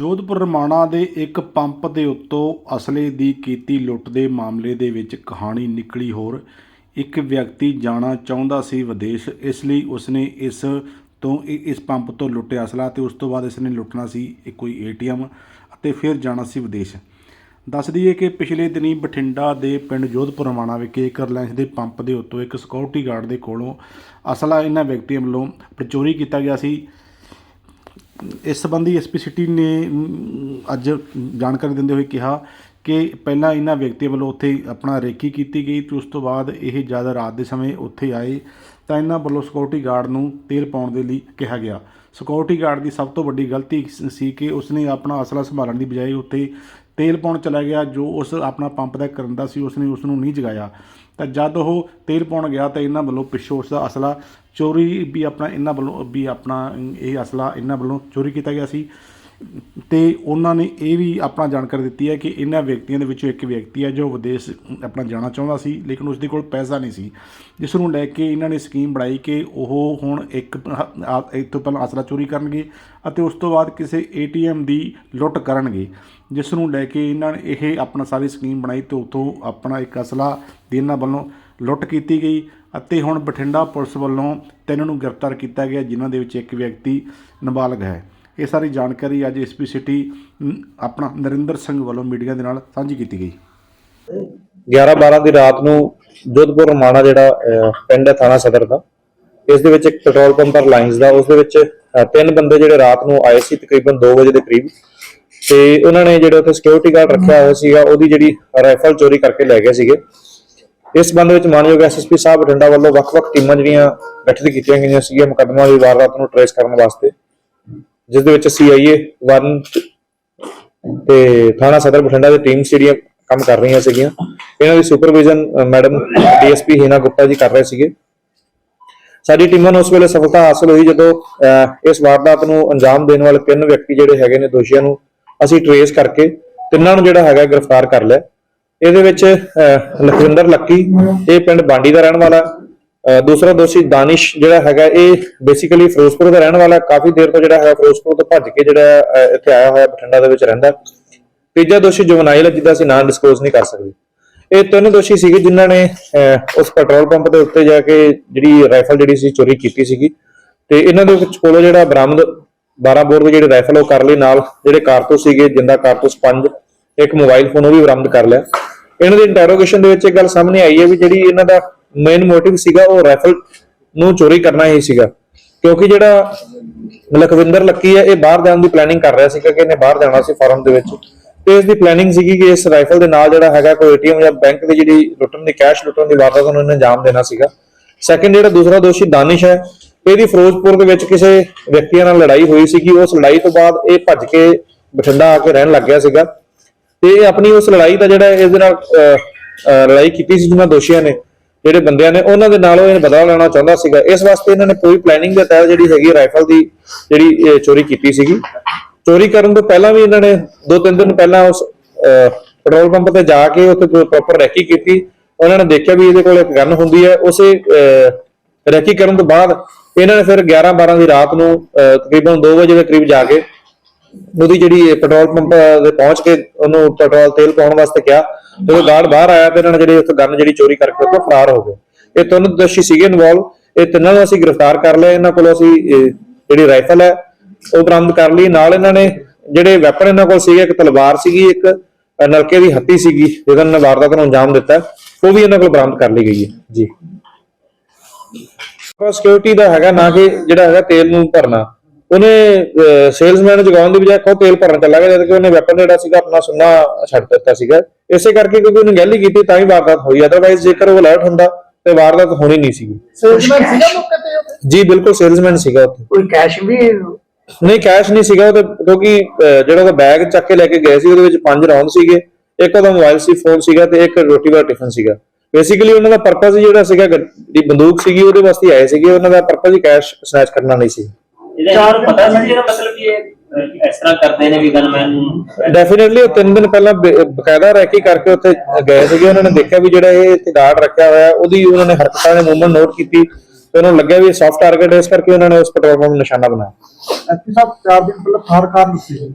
ਜੋਧਪੁਰ ਰਮਾਣਾ ਦੇ ਇੱਕ ਪੰਪ ਦੇ ਉੱਤੋਂ ਅਸਲੇ ਦੀ ਕੀਤੀ ਲੁੱਟ ਦੇ ਮਾਮਲੇ ਦੇ ਵਿੱਚ ਕਹਾਣੀ ਨਿਕਲੀ ਹੋਰ। ਇੱਕ ਵਿਅਕਤੀ ਜਾਣਾ ਚਾਹੁੰਦਾ ਸੀ ਵਿਦੇਸ਼, ਇਸ ਲਈ ਉਸਨੇ ਇਸ ਤੋਂ ਇ- ਇਸ ਪੰਪ ਤੋਂ ਲੁੱਟਿਆ ਅਸਲਾ ਤੇ ਉਸ ਤੋਂ ਬਾਅਦ ਇਸਨੇ ਲੁੱਟਣਾ ਸੀ ਇੱਕ ਕੋਈ ਏਟੀਐਮ ਅਤੇ ਫਿਰ ਜਾਣਾ ਸੀ ਵਿਦੇਸ਼। ਦੱਸ ਦਈਏ ਕਿ ਪਿਛਲੇ ਦਿਨੀ ਬਠਿੰਡਾ ਦੇ ਪਿੰਡ ਜੋਧਪੁਰ ਰਮਾਣਾ ਵਿਖੇ ਇੱਕ ਰਿਲਾਇੰਸ ਦੇ ਪੰਪ ਦੇ ਉੱਤੋਂ ਇੱਕ ਸਿਕਿਉਰਿਟੀ ਗਾਰਡ ਦੇ ਕੋਲੋਂ ਅਸਲਾ ਇਹਨਾਂ ਵਿਅਕਤੀਆਂ ਵੱਲੋਂ ਚੋਰੀ ਕੀਤਾ ਗਿਆ ਸੀ। ਇਸ ਸੰਬੰਧੀ ਐਸਪੀ ਸਿਟੀ ਨੇ ਅੱਜ ਜਾਣਕਾਰੀ ਦਿੰਦੇ ਹੋਏ ਕਿਹਾ ਕਿ ਪਹਿਲਾਂ ਇਹਨਾਂ ਵਿਅਕਤੀਆਂ ਵੱਲੋਂ ਉੱਥੇ ਆਪਣਾ ਰੇਕੀ ਕੀਤੀ ਗਈ ਤੇ ਉਸ ਤੋਂ ਬਾਅਦ ਇਹ ਜਦ ਰਾਤ ਦੇ ਸਮੇਂ ਉੱਥੇ ਆਏ ਤਾਂ ਇਹਨਾਂ ਵੱਲੋਂ ਸਿਕਿਉਰਿਟੀ ਗਾਰਡ ਨੂੰ ਤੇਲ ਪਾਉਣ ਦੇ ਲਈ ਕਿਹਾ ਗਿਆ। ਸਿਕਿਉਰਿਟੀ ਗਾਰਡ ਦੀ ਸਭ ਤੋਂ ਵੱਡੀ ਗਲਤੀ ਸੀ ਕਿ ਉਸਨੇ ਆਪਣਾ ਅਸਲਾ ਸੰਭਾਲਣ ਦੀ ਬਜਾਏ ਉੱਥੇ ਤੇਲ ਪਾਉਣ ਚਲਾ ਗਿਆ, ਜੋ ਉਸ ਆਪਣਾ ਪੰਪ ਦਾ ਕਰਨ ਦਾ ਸੀ, ਉਸਨੇ ਉਸ ਨੂੰ ਨਹੀਂ ਜਗਾਇਆ। ਤਾਂ ਜਦ ਉਹ ਤੇਲ ਪਾਉਣ ਗਿਆ ਤਾਂ ਇਹਨਾਂ ਵੱਲੋਂ ਪਿੱਛੋਂ ਉਸ ਦਾ ਅਸਲਾ, ਚੋਰੀ ਵੀ ਆਪਣਾ ਇਹਨਾਂ ਵੱਲੋਂ, ਵੀ ਆਪਣਾ ਇਹ ਅਸਲਾ ਇਹਨਾਂ ਵੱਲੋਂ ਚੋਰੀ ਕੀਤਾ ਗਿਆ ਸੀ। ਤੇ ਉਹਨਾਂ ਨੇ ਇਹ ਵੀ ਆਪਣਾ ਜਾਣਕਾਰੀ ਦਿੱਤੀ ਹੈ ਕਿ ਇਹਨਾਂ ਵਿਅਕਤੀਆਂ ਦੇ ਵਿੱਚੋਂ ਇੱਕ ਵਿਅਕਤੀ ਹੈ ਜੋ ਵਿਦੇਸ਼ ਆਪਣਾ ਜਾਣਾ ਚਾਹੁੰਦਾ ਸੀ, ਲੇਕਿਨ ਉਸ ਦੇ ਕੋਲ ਪੈਸਾ ਨਹੀਂ ਸੀ। ਜਿਸ ਨੂੰ ਲੈ ਕੇ ਇਹਨਾਂ ਨੇ ਸਕੀਮ ਬਣਾਈ ਕਿ ਉਹ ਹੁਣ ਇੱਕ ਆ- ਤੋਂ ਪਹਿਲਾਂ ਅਸਲਾ ਚੋਰੀ ਕਰਨਗੇ ਅਤੇ ਉਸ ਤੋਂ ਬਾਅਦ ਕਿਸੇ ਏਟੀਐਮ ਦੀ ਲੁੱਟ ਕਰਨਗੇ। ਜਿਸ ਨੂੰ ਲੈ ਕੇ ਇਹਨਾਂ ਨੇ ਇਹ ਆਪਣਾ ਸਾਰੀ ਸਕੀਮ ਬਣਾਈ ਤੇ ਉਤੋਂ ਆਪਣਾ ਇੱਕ ਅਸਲਾ ਦੀ ਇਹਨਾਂ ਵੱਲੋਂ ਲੁੱਟ ਕੀਤੀ ਗਈ ਅਤੇ ਹੁਣ ਬਠਿੰਡਾ ਪੁਲਿਸ ਵੱਲੋਂ ਤਿੰਨ ਨੂੰ ਗ੍ਰਿਫਤਾਰ ਕੀਤਾ ਗਿਆ, ਜਿਨ੍ਹਾਂ ਦੇ ਵਿੱਚ ਇੱਕ ਵਿਅਕਤੀ ਨਾਬਾਲਗ ਹੈ। ਇਹ ਸਾਰੀ ਜਾਣਕਾਰੀ ਅੱਜ ਐਸਪੀ ਸਿਟੀ ਆਪਣਾ ਨਰਿੰਦਰ ਸਿੰਘ ਵੱਲੋਂ ਮੀਡੀਆ ਦੇ ਨਾਲ ਸਾਂਝੀ ਕੀਤੀ ਗਈ। 11 12 ਦੀ ਰਾਤ ਨੂੰ ਜੋਧਪੁਰ ਰਮਾਣਾ ਜਿਹੜਾ ਪਿੰਡ ਹੈ ਥਾਣਾ ਸਦਰ ਦਾ, ਇਸ ਦੇ ਵਿੱਚ ਇੱਕ ਪੈਟਰੋਲ ਪੰਪ ਪਰ ਲਾਈਨਸ ਦਾ, ਉਸ ਦੇ ਵਿੱਚ ਤਿੰਨ ਬੰਦੇ ਜਿਹੜੇ ਰਾਤ ਨੂੰ ਆਏ ਸੀ ਤਕਰੀਬਨ 2 ਵਜੇ ਦੇ ਕਰੀਬ, ਤੇ ਉਹਨਾਂ ਨੇ ਜਿਹੜਾ ਉੱਥੇ ਸਿਕਿਉਰਿਟੀ ਗਾਰਡ ਰੱਖਿਆ ਹੋਇਆ ਸੀਗਾ, ਉਹਦੀ ਜਿਹੜੀ ਰਾਈਫਲ ਚੋਰੀ ਕਰਕੇ ਲੈ ਗਏ ਸੀਗੇ। ਇਸ ਸੰਬੰਧ ਵਿੱਚ ਮਾਨਯੋਗ ਐਸਐਸਪੀ ਸਾਹਿਬ ਬਠਿੰਡਾ ਵੱਲੋਂ ਵੱਖ-ਵੱਖ ਟੀਮਾਂ ਜਿਹੜੀਆਂ ਗਠਿਤ ਕੀਤੀਆਂ ਗਈਆਂ ਸੀਗੀਆਂ, ਮੁਕੱਦਮਾ ਦੀ ਵਾਰਦਾਤ ਨੂੰ ਟਰੇਸ ਕਰਨ ਵਾਸਤੇ। ਜਿਸ ਦੇ ਵਿੱਚ ਸੀਆਈਏ 1 ਤੇ ਥਾਣਾ ਸਦਰ ਬਠਿੰਡਾ ਦੀ ਟੀਮ ਜਿਹੜੀਆਂ ਕੰਮ ਕਰ ਰਹੀਆਂ ਸੀਗੀਆਂ ਇਹਨਾਂ ਦੀ supervision madam DSP Heena Gupta ji ਕਰ ਰਹੇ ਸੀਗੇ। ਸਾਡੀ ਟੀਮਾਂ ਨੂੰ ਉਸ ਵੇਲੇ ਸਫਲਤਾ ਹਾਸਲ ਹੋਈ ਜਦੋਂ ਅਹ, ਇਸ ਵਾਰਦਾਤ ਨੂੰ ਅੰਜਾਮ ਦੇਣ ਵਾਲੇ ਤਿੰਨ ਵਿਅਕਤੀ ਜਿਹੜੇ ਹੈਗੇ ਨੇ ਦੋਸ਼ੀਆਂ ਨੂੰ ਅਸੀਂ ਟਰੇਸ ਕਰਕੇ ਤਿੰਨਾਂ ਨੂੰ ਜਿਹੜਾ ਹੈਗਾ ਗ੍ਰਿਫਤਾਰ ਕਰ ਲਿਆ। ਇਹਦੇ ਵਿੱਚ ਅਹ, ਲਖਵਿੰਦਰ ਲੱਕੀ ਇਹ ਪਿੰਡ ਬਾਂਡੀ ਦਾ ਰਹਿਣ ਵਾਲਾ ਦੂਸਰਾ ਦੋਸ਼ੀ ਦਾਨਿਸ਼ ਜਿਹੜਾ ਹੈਗਾ, ਇਹ ਬੇਸਿਕਲੀ ਫਿਰੋਜ਼ਪੁਰ ਦਾ ਰਹਿਣ ਵਾਲਾ ਕਾਫੀ ਦੇਰ ਤੋਂ ਜਿਹੜਾ ਹੈਗਾ ਫਿਰੋਜ਼ਪੁਰ ਤੋਂ ਭੱਜ ਕੇ ਜਿਹੜਾ ਇੱਥੇ ਆਇਆ ਹੋਇਆ ਬਠਿੰਡਾ ਦੇ ਵਿੱਚ ਰਹਿੰਦਾ। ਤੀਜਾ ਦੋਸ਼ੀ ਜੁਵਨਾਈਲ ਜਿਹਦਾ ਅਸੀਂ ਨਾਂ ਡਿਸਕਲੋਜ਼ ਨਹੀਂ ਕਰ ਸਕਦੇ। ਇਹ ਤਿੰਨ ਦੋਸ਼ੀ ਸੀਗੇ ਜਿਨ੍ਹਾਂ ਨੇ ਉਸ ਪੈਟਰੋਲ ਪੰਪ ਦੇ ਉੱਤੇ ਜਾ ਕੇ ਜਿਹੜੀ ਰਾਈਫਲ ਜਿਹੜੀ ਸੀ ਚੋਰੀ ਕੀਤੀ ਸੀਗੀ। ਤੇ ਇਹਨਾਂ ਦੇ ਵਿੱਚ ਕੋਲੋਂ ਜਿਹੜਾ ਬਰਾਮਦ 12 ਬੋਰ ਦੇ ਜਿਹੜੇ ਰਾਈਫਲ ਉਹ ਕਰ ਲਈ ਨਾਲ। ਜਿਹੜੇ ਕਾਰਤੂਸ ਸੀਗੇ, ਜਿੰਦਾ ਕਾਰਤੂਸ 5 ਇੱਕ ਮੋਬਾਈਲ ਫੋਨ ਉਹ ਵੀ ਬਰਾਮਦ ਕਰ ਲਿਆ। ਇਹਨਾਂ ਦੀ ਇੰਟਰੋਗੇਸ਼ਨ ਦੇ ਵਿੱਚ ਇਹ ਗੱਲ ਸਾਹਮਣੇ ਆਈ ਹੈ ਵੀ ਜਿਹੜੀ ਇਹਨਾਂ ਦਾ ਮੇਨ ਮੋਟਿਵ ਸੀਗਾ ਉਹ ਰਾਈਫਲ ਨੂੰ ਚੋਰੀ ਕਰਨਾ ਹੀ ਸੀਗਾ। ਕਿਉਂਕਿ ਜਿਹੜਾ ਲਖਵਿੰਦਰ ਲੱਕੀ ਹੈ, ਇਹ ਬਾਹਰ ਜਾਣ ਦੀ ਪਲੈਨਿੰਗ ਕਰ ਰਿਹਾ ਸੀਗਾ ਕਿ ਇਹਨੇ ਬਾਹਰ ਜਾਣਾ ਸੀ ਫੋਰਨ ਦੇ ਵਿੱਚ। ਤੇ ਇਸ ਦੀ ਪਲੈਨਿੰਗ ਸੀਗੀ ਕਿ ਇਸ ਰਾਈਫਲ ਦੇ ਨਾਲ ਜਿਹੜਾ ਹੈਗਾ ਕੋਈ ਏਟੀਐਮ ਜਾਂ ਬੈਂਕ ਦੀ ਜਿਹੜੀ ਲੁੱਟਣ ਦੀ ਕੈਸ਼ ਲੁੱਟਣ ਦੀ ਵਾਰਦਾਤ ਨੂੰ ਇਹਨੇ ਅੰਜਾਮ ਦੇਣਾ ਸੀਗਾ। ਸੈਕੰਡ ਜਿਹੜਾ ਦੂਸਰਾ ਦੋਸ਼ੀ ਦਾਨਿਸ਼ ਹੈ, ਇਹਦੀ ਫਿਰੋਜ਼ਪੁਰ ਦੇ ਵਿੱਚ ਕਿਸੇ ਵਿਅਕਤੀਆਂ ਨਾਲ ਲੜਾਈ ਹੋਈ ਸੀਗੀ। ਉਸ ਲੜਾਈ ਤੋਂ ਬਾਅਦ ਇਹ ਭੱਜ ਕੇ ਬਠਿੰਡਾ ਆ ਕੇ ਰਹਿਣ ਲੱਗ ਗਿਆ ਸੀਗਾ। ਤੇ ਆਪਣੀ ਉਸ ਲੜਾਈ ਦਾ ਜਿਹੜਾ ਇਸ ਦੇ ਨਾਲ ਲੜਾਈ ਕੀਤੀ ਸੀ ਜਿਹਨਾਂ ਦੋਸ਼ੀਆਂ ਨੇ ਜਿਹੜੇ ਬੰਦਿਆਂ ਨੇ ਉਹਨਾਂ ਦੇ ਨਾਲੋਂ ਇਹ ਬਦਲਾ ਲੈਣਾ ਚਾਹੁੰਦਾ ਸੀਗਾ। ਇਸ ਵਾਸਤੇ ਇਹਨਾਂ ਨੇ ਪੂਰੀ ਪਲੈਨਿੰਗ ਦੇ ਤਹਿਤ ਜਿਹੜੀ ਹੈਗੀ ਰਾਈਫਲ ਦੀ ਜਿਹੜੀ ਚੋਰੀ ਕੀਤੀ ਸੀਗੀ। ਚੋਰੀ ਕਰਨ ਤੋਂ ਪਹਿਲਾਂ ਵੀ ਇਹਨਾਂ ਨੇ ਦੋ ਤਿੰਨ ਦਿਨ ਪਹਿਲਾਂ ਉਸ ਪੈਟਰੋਲ ਪੰਪ ਤੇ ਜਾ ਕੇ ਉੱਥੇ ਪ੍ਰੋਪਰ ਰੈਕੀ ਕੀਤੀ। ਉਹਨਾਂ ਨੇ ਦੇਖਿਆ ਵੀ ਇਹਦੇ ਕੋਲ ਇੱਕ ਗਨ ਹੁੰਦੀ ਹੈ। ਉਸੇ ਅਹ, ਰੈਕੀ ਕਰਨ ਤੋਂ ਬਾਅਦ ਇਹਨਾਂ ਨੇ ਫਿਰ 11 12 ਦੀ ਰਾਤ ਨੂੰ ਤਕਰੀਬਨ 2 ਵਜੇ ਦੇ ਕਰੀਬ ਜਾ ਕੇ ਉਹਦੀ ਜਿਹੜੀ ਪੈਟਰੋਲ ਪੰਪ ਦੇ ਪਹੁੰਚ ਕੇ ਉਹਨੂੰ ਪੈਟਰੋਲ ਤੇਲ ਪਾਉਣ ਵਾਸਤੇ ਕਿਹਾ। ਜਦੋਂ ਗਾਰਡ ਬਾਹਰ ਆਇਆ ਤੇ ਇਹਨਾਂ ਨੇ ਜਿਹੜੀ ਉੱਥੇ ਗਨ ਜਿਹੜੀ ਚੋਰੀ ਕਰਕੇ ਉੱਥੋਂ ਫਰਾਰ ਹੋ ਗਏ। ਇਹ ਤਿੰਨ ਦੋਸ਼ੀ ਸੀਗੇ ਇਨਵੋਲਵ ਇਹ ਤਿੰਨਾਂ ਨੂੰ ਅਸੀਂ ਗ੍ਰਿਫਤਾਰ ਕਰ ਲਿਆ। ਇਹਨਾਂ ਕੋਲੋਂ ਅਸੀਂ ਜਿਹੜੀ ਰਾਈਫਲ ਹੈ, ਉਹ ਬਰਾਮਦ ਕਰ ਲਈ। ਨਾਲ ਇਹਨਾਂ ਨੇ ਜਿਹੜੇ ਵੈਪਨ ਇਹਨਾਂ ਕੋਲ ਸੀਗੇ, ਇੱਕ ਤਲਵਾਰ ਸੀਗੀ, ਇੱਕ ਨਲਕੇ ਦੀ ਹੱਤੀ ਸੀਗੀ, ਜਿਹਦਾ ਇਹਨਾਂ ਵਾਰਦਾਤ ਨੂੰ ਅੰਜਾਮ ਦਿੱਤਾ ਉਹ ਵੀ ਇਹਨਾਂ ਕੋਲ ਬਰਾਮਦ ਕਰ ਲਈ ਗਈ ਹੈ। ਜੀ। ਸਿਕਿਉਰਿਟੀ ਦਾ ਹੈਗਾ ਨਾ ਕਿ ਜਿਹੜਾ ਹੈਗਾ ਤੇਲ ਨੂੰ ਭਰਨਾ। ਉਹਨੇ ਸੇਲਸਮੈਨ ਨੂੰ ਜਗਾਉਣ ਦੀ ਬਜਾਏ ਖੁਦ ਤੇਲ ਭਰਨ ਚੱਲਾ ਗਿਆ ਜਦ ਕਿ ਉਹਨੇ ਵੈਪਨ ਜਿਹੜਾ ਸੀਗਾ ਆਪਣਾ ਸੁੰਨਾ ਛੱਡ ਦਿੱਤਾ ਸੀਗਾ। ਇਸੇ ਕਰਕੇ ਕਿਉਂਕਿ ਉਹਨੇ ਗੈਲੀ ਕੀਤੀ ਤਾਂ ਹੀ ਵਾਰਦਾਤ ਹੋਈ। ਅਦਰਵਾਈਜ਼ ਜੇਕਰ ਉਹ ਅਲਰਟ ਹੁੰਦਾ ਤੇ ਵਾਰਦਾਤ ਹੋਣੀ ਨਹੀਂ ਸੀਗੀ। ਸੇਲਸਮੈਨ ਸੀਗਾ ਮੌਕੇ ਤੇ? ਜੀ ਬਿਲਕੁਲ ਸੇਲਸਮੈਨ ਸੀਗਾ ਉੱਥੇ। ਕੋਈ ਕੈਸ਼ ਵੀ? ਨਹੀਂ ਕੈਸ਼ ਨਹੀਂ ਸੀਗਾ ਉਹਦੇ ਕਿਉਂਕਿ ਜਿਹੜਾ ਉਹਦਾ ਬੈਗ ਚੱਕ ਕੇ ਲੈ ਕੇ ਗਏ ਸੀ ਉਹਦੇ ਵਿੱਚ ਪੰਜ ਰੌਂਦ ਸੀਗੇ। ਇੱਕ ਉਹਦਾ ਮੋਬਾਈਲ ਸੀ ਫੋਨ ਸੀਗਾ ਤੇ ਇੱਕ ਰੋਟੀ ਦਾ ਟਿਫਨ ਸੀਗਾ। ਬੇਸਿਕਲੀ ਉਹਨਾਂ ਦਾ ਪਰਪਸ ਜਿਹੜਾ ਸੀਗਾ ਜਿਹੜੀ ਬੰਦੂਕ ਸੀਗੀ ਉਹਦੇ ਵਾਸਤੇ ਆਏ ਸੀਗੇ। ਉਹਨਾਂ ਦਾ ਪਰਪਸ ਹੀ ਕੈਸ਼ ਸਨੈਚ ਕਰਨਾ ਨਹੀਂ ਸੀ। ਇਹਦਾ ਚਾਰ ਪਤਾ ਸੀ ਜਿਹੜਾ ਮਤਲਬ ਕਿ ਇਹ ਇਸ ਤਰ੍ਹਾਂ ਕਰਦੇ ਨੇ ਵੀ ਗਨਮੈਨ ਨੂੰ ਡੈਫੀਨਿਟਲੀ ਉਹ ਤਿੰਨ ਦਿਨ ਪਹਿਲਾਂ ਬੇ- ਬਕਾਇਦਾ ਰੈਕੀ ਕਰਕੇ ਉੱਥੇ ਗਏ ਸੀਗੇ ਉਹਨਾਂ ਨੇ ਦੇਖਿਆ ਵੀ ਜਿਹੜਾ ਇਹ ਇੱਥੇ ਗਾਰਡ ਰੱਖਿਆ ਹੋਇਆ ਉਹਦੀ ਉਹਨਾਂ ਨੇ ਹਰਕਤਾਂ ਦੇ ਮੂਵਮੈਂਟ ਨੋਟ ਕੀਤੀ ਤੇ ਉਹਨਾਂ ਨੂੰ ਲੱਗਿਆ ਵੀ ਸੌਫਟ ਟਾਰਗੇਟ ਇਸ ਕਰਕੇ ਉਹਨਾਂ ਨੇ ਉਸ ਪੈਟਰੋਲ ਪੰਪ ਨੂੰ ਨਿਸ਼ਾਨਾ ਬਣਾਇਆ। ਐਸਪੀ ਸਾਹਿਬ ਚਾਰ ਦਿਨ ਪਹਿਲਾਂ ਫਾਰ ਕਾਰ ਦਿੱਤੀ ਸੀ।